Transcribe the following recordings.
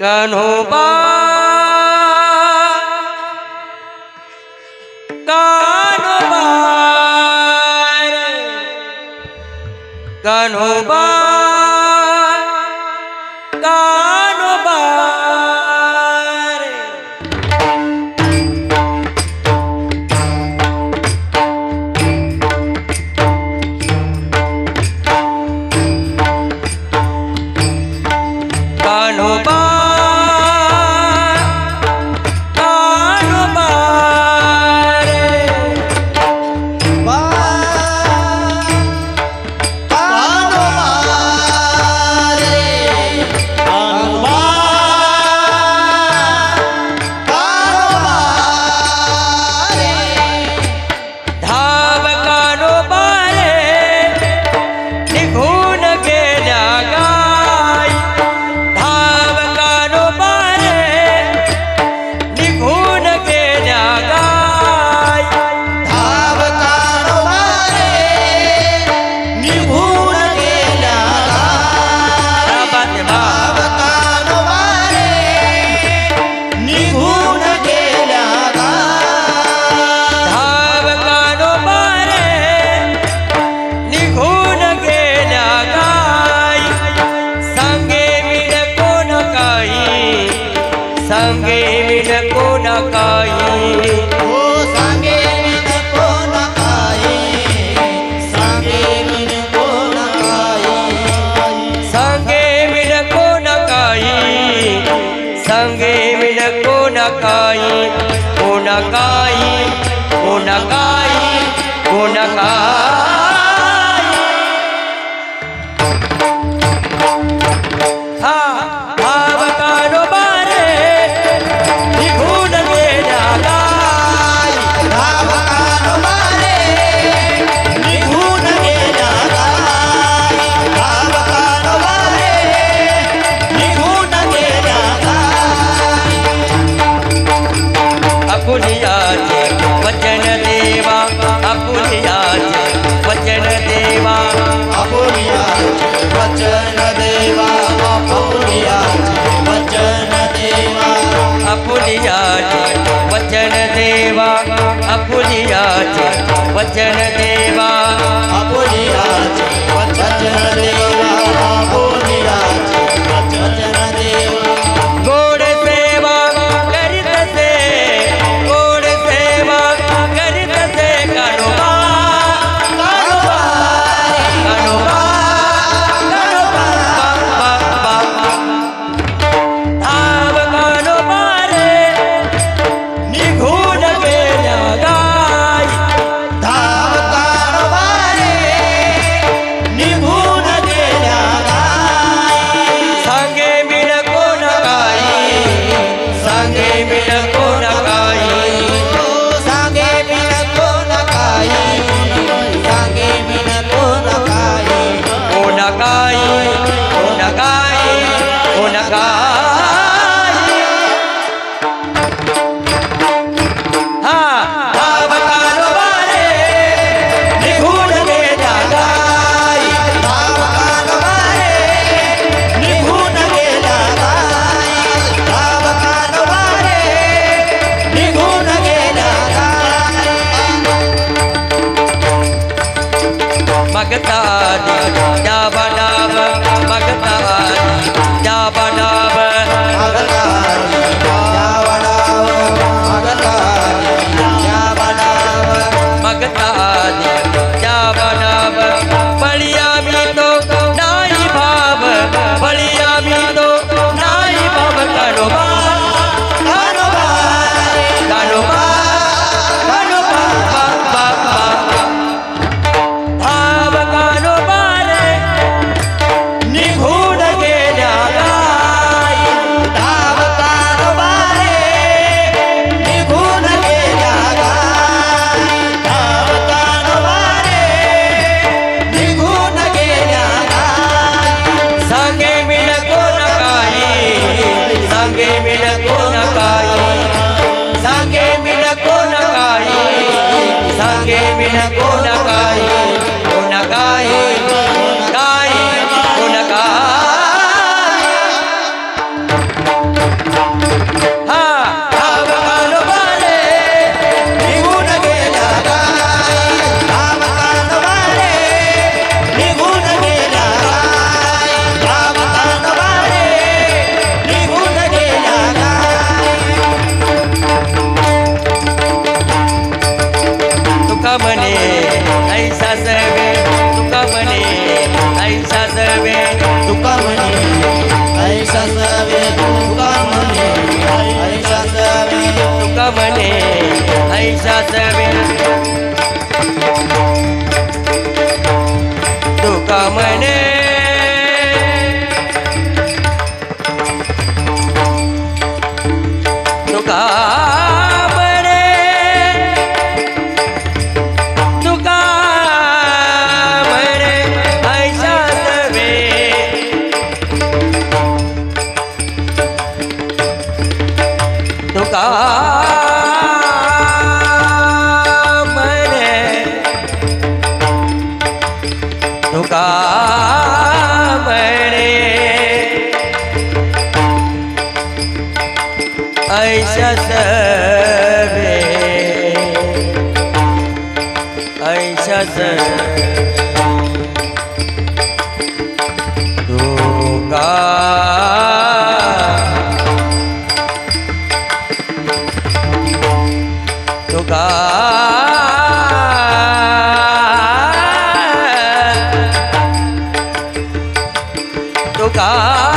कन्होबा कन्होबा सांगे विण कोण काही? हो सांगे विण कोण काही? सांगे विण कोण काही? सांगे विण कोण काही? अपुलिया वचन देवा। अपुलिया वचन देवा। minha cor. அவனே. ஐசாச விருது Ah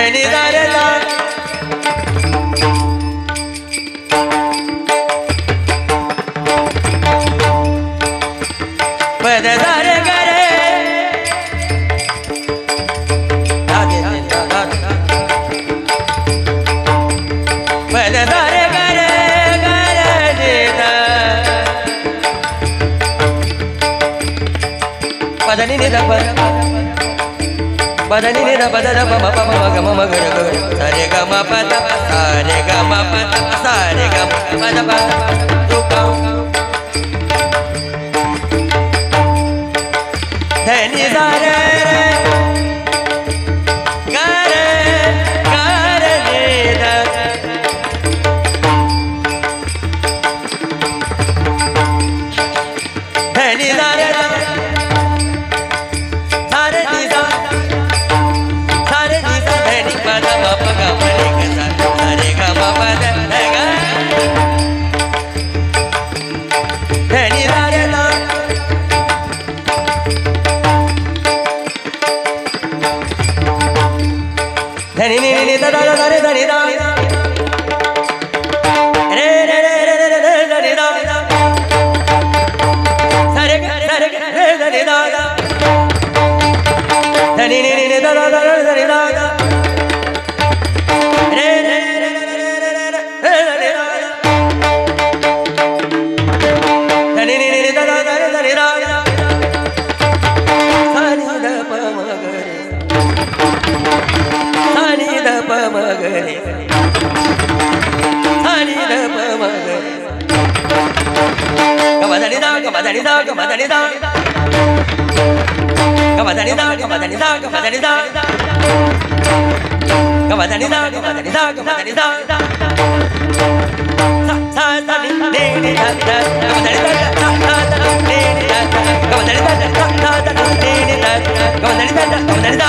नैनी दारे दा पददार करे पददार करे पदनी निदा पद बदनी निध बदन मम पम मग मम गर गर सारे ग म प त सारे ग म प त सारे ग म प त प तू का धनी सारे గమదనిదా గమదనిదా గమదనిదా గమదనిదా గమదనిదా గమదనిదా గమదనిదా గమదనిదా గమదనిదా సా సా ని నే ని దా దా గమదనిదా సా సా దా నే ని దా దా గమదనిదా సా సా దా నే ని దా గమదనిదా గమదనిదా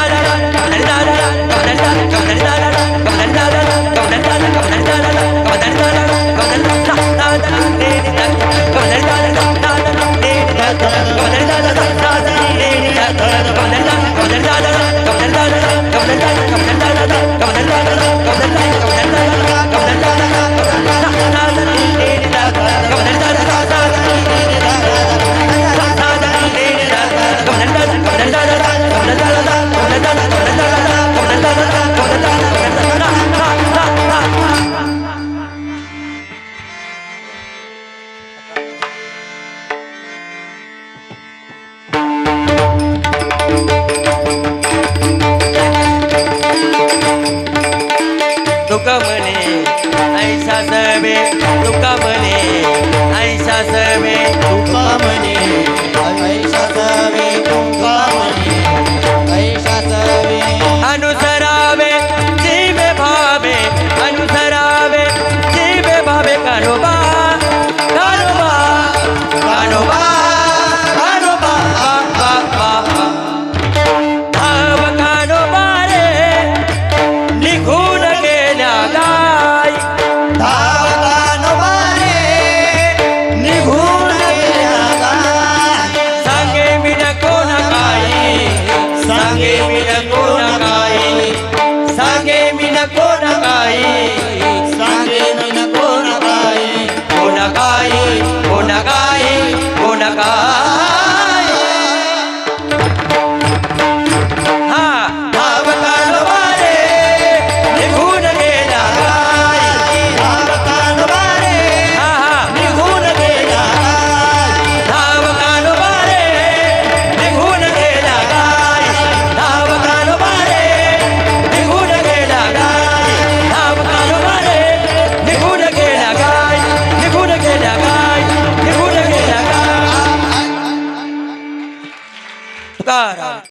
मी नको नकाई सांगे मी नको नकाई